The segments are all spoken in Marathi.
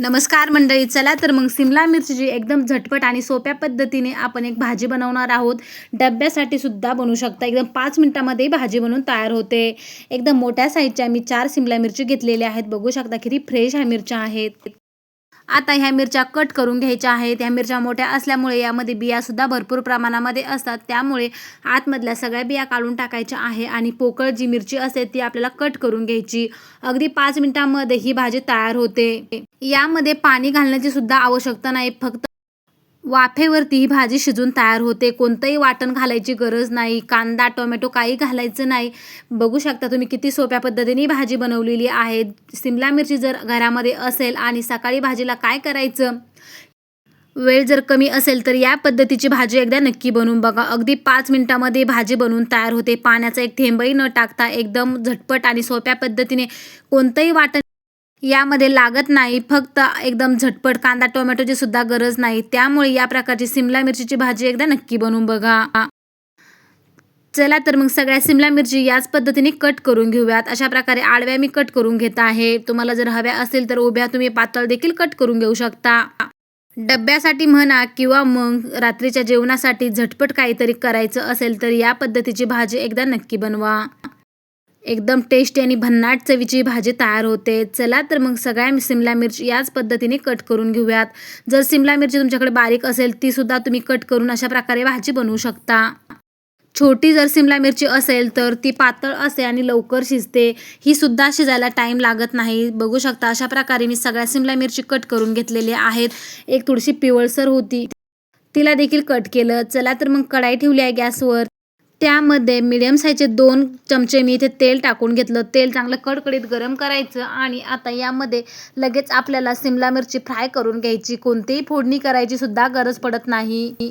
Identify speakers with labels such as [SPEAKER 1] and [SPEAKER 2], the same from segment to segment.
[SPEAKER 1] नमस्कार मंडळी चला तर मग सिमला मिरची एकदम झटपट आणि सोप्या पद्धतीने आपण एक भाजी बनवणार आहोत. डब्यासाठी सुद्धा बनवू शकता. एकदम पाच मिनिटामध्ये भाजी बनवून तयार होते. एकदम मोठ्या साईजच्या मी चार सिमला मिरची घेतलेल्या आहेत. बघू शकता किती फ्रेश ह्या मिरच्या आहेत. आता ह्या मिरच्या कट करून घ्यायच्या आहेत. ह्या मिरच्या मोठ्या असल्यामुळे यामध्ये बियासुद्धा भरपूर प्रमाणामध्ये असतात. त्यामुळे आतमधल्या सगळ्या बिया काढून टाकायच्या आहे आणि पोकळ जी मिरची असते ती आपल्याला कट करून घ्यायची. अगदी पाच मिनिटांमध्ये ही भाजी तयार होते. यामध्ये पाणी घालण्याची सुद्धा आवश्यकता नाही. फक्त वाफेवरती ही भाजी शिजून तयार होते. कोणतंही वाटण घालायची गरज नाही. कांदा टोमॅटो काही घालायचं नाही. बघू शकता तुम्ही किती सोप्या पद्धतीने भाजी बनवलेली आहे. सिमला मिरची जर घरामध्ये असेल आणि सकाळी भाजीला काय करायचं? वेळ जर कमी असेल तर या पद्धतीची भाजी एकदा नक्की बनवून बघा. अगदी पाच मिनिटामध्ये भाजी बनवून तयार होते. पाण्याचा एक थेंबही न टाकता एकदम झटपट आणि सोप्या पद्धतीने कोणतंही वाटण यामध्ये लागत नाही फक्त एकदम झटपट कांदा टोमॅटोची सुद्धा गरज नाही. त्यामुळे या प्रकारची सिमला मिरचीची भाजी एकदा नक्की बनवून बघा. चला तर मग सगळ्या सिमला मिरची याच पद्धतीने कट करून घेऊयात. अशा प्रकारे आडव्या मी कट करून घेत आहे. तुम्हाला जर हव्या असेल तर उभ्या तुम्ही पातळ देखील कट करून घेऊ शकता. डब्यासाठी म्हणा किंवा मग रात्रीच्या जेवणासाठी झटपट काहीतरी करायचं असेल तर या पद्धतीची भाजी एकदा नक्की बनवा. एकदम टेस्टी आणि भन्नाट चवीची भाजी तयार होते. चला तर मग सगळ्या सिमला मिरची याच पद्धतीने कट करून घेऊयात. जर सिमला मिरची तुमच्याकडे बारीक असेल ती सुद्धा तुम्ही कट करून अशा प्रकारे भाजी बनवू शकता. छोटी जर सिमला मिरची असेल तर ती पातळ असते आणि लवकर शिजते. ही सुद्धा शिजायला टाईम लागत नाही. बघू शकता अशा प्रकारे मी सगळ्या सिमला मिरची कट करून घेतलेली आहेत. एक थोडीशी पिवळसर होती. तिला देखील कट केलं. चला तर मग कढाई ठेवली आहे गॅसवर. त्यामध्ये मिडियम साईजचे दोन चमचे मी इथे तेल टाकून घेतलं. तेल चांगलं कडकडीत गरम करायचं आणि आता यामध्ये लगेच आपल्याला सिमला मिरची फ्राय करून घ्यायची. कोणतीही फोडणी करायची सुद्धा गरज पडत नाही.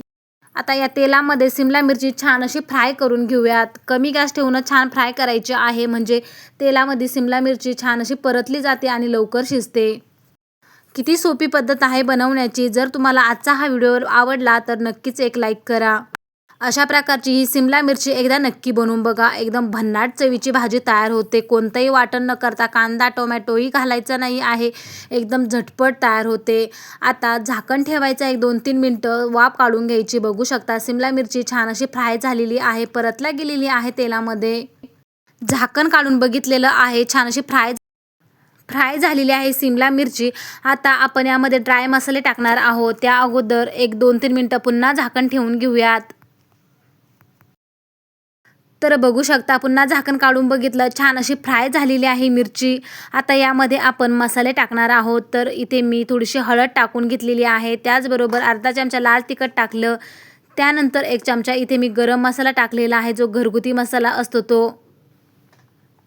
[SPEAKER 1] आता या तेलामध्ये सिमला मिरची छान अशी फ्राय करून घेऊयात. कमी गॅस ठेवूनच छान फ्राय करायची आहे. म्हणजे तेलामध्ये सिमला मिरची छान अशी परतली जाते आणि लवकर शिजते. किती सोपी पद्धत आहे बनवण्याची. जर तुम्हाला आजचा हा व्हिडिओ आवडला तर नक्कीच एक लाईक करा. अशा प्रकारची ही सिमला मिरची एकदा नक्की बनवून बघा. एकदम भन्नाट चवीची भाजी तयार होते. कोणतंही वाटण न करता कांदा टोमॅटोही घालायचा नाही आहे. एकदम झटपट तयार होते. आता झाकण ठेवायचं एक दोन तीन मिनटं वाफ काढून घ्यायची. बघू शकता सिमला मिरची छान अशी फ्राय झालेली आहे. परतल्या गेलेली आहे तेलामध्ये. झाकण काढून बघितलेलं आहे. छान अशी फ्राय फ्राय झालेली आहे सिमला मिरची. आता आपण यामध्ये ड्राय मसाले टाकणार आहोत. त्या अगोदर एक दोन तीन मिनटं पुन्हा झाकण ठेवून घेऊयात. तर बघू शकता पुन्हा झाकण काढून बघितलं छान अशी फ्राय झालेली आहे मिरची. आता यामध्ये आपण मसाले टाकणार आहोत. तर इथे मी थोडीशी हळद टाकून घेतलेली आहे. त्याचबरोबर अर्धा चमचा लाल तिखट टाकलं. त्यानंतर एक चमचा इथे मी गरम मसाला टाकलेला आहे जो घरगुती मसाला असतो तो.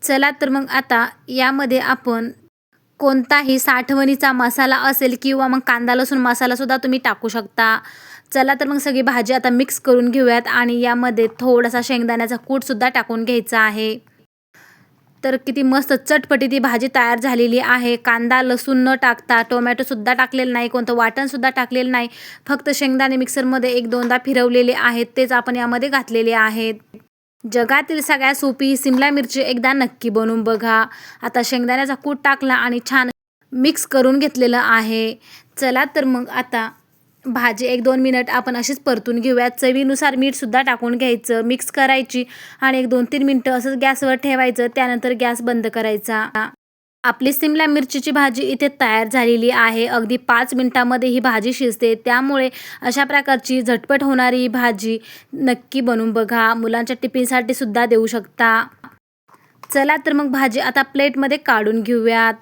[SPEAKER 1] चला तर मग आता यामध्ये आपण कोणताही साठवणीचा मसाला असेल किंवा मग कांदा लसूण मसालासुद्धा तुम्ही टाकू शकता. चला तर मग सगळी भाजी आता मिक्स करून घेऊयात आणि यामध्ये थोडासा शेंगदाण्याचा कूटसुद्धा टाकून घ्यायचा आहे. तर किती मस्त चटपटी ती भाजी तयार झालेली आहे. कांदा लसूण न टाकता टोमॅटोसुद्धा टाकलेलं नाही कोणतं वाटणसुद्धा टाकलेलं नाही. फक्त शेंगदाणे मिक्सरमध्ये एक दोनदा फिरवलेले आहेत तेच आपण यामध्ये घातलेले आहेत. जगातील सगळ्या सोपी सिमला मिरची एकदा नक्की बनवून बघा. आता शेंगदाण्याचा कूट टाकला आणि छान मिक्स करून घेतलेलं आहे. चला तर मग आता भाजी एक दोन मिनट आपण अशीच परतून घेऊयात. चवीनुसार मीठसुद्धा टाकून घ्यायचं मिक्स करायची आणि एक दोन तीन मिनटं असंच गॅसवर ठेवायचं. त्यानंतर गॅस बंद करायचा. आपली सिमला मिरचीची भाजी इथे तयार झालेली आहे. अगदी पाच मिनटामध्ये ही भाजी शिजते. त्यामुळे अशा प्रकारची झटपट होणारी ही भाजी नक्की बनवून बघा. मुलांच्या टिफिनसाठी सुद्धा देऊ शकता. चला तर मग भाजी आता प्लेटमध्ये काढून घेऊयात.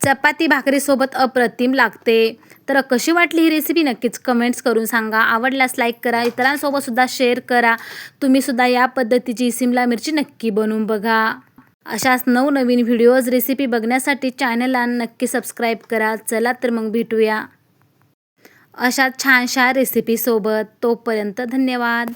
[SPEAKER 1] चपाती भाकरीसोबत अप्रतिम लागते. तर कशी वाटली ही रेसिपी नक्कीच कमेंट्स करून सांगा. आवडल्यास लाईक करा. इतरांसोबतसुद्धा शेअर करा. तुम्हीसुद्धा या पद्धतीची सिमला मिरची नक्की बनवून बघा. अशाच नवनवीन व्हिडिओज रेसिपी बघण्यासाठी चॅनलला नक्की सबस्क्राईब करा. चला तर मग भेटूया. अशा छानशा रेसिपीसोबत तोपर्यंत धन्यवाद.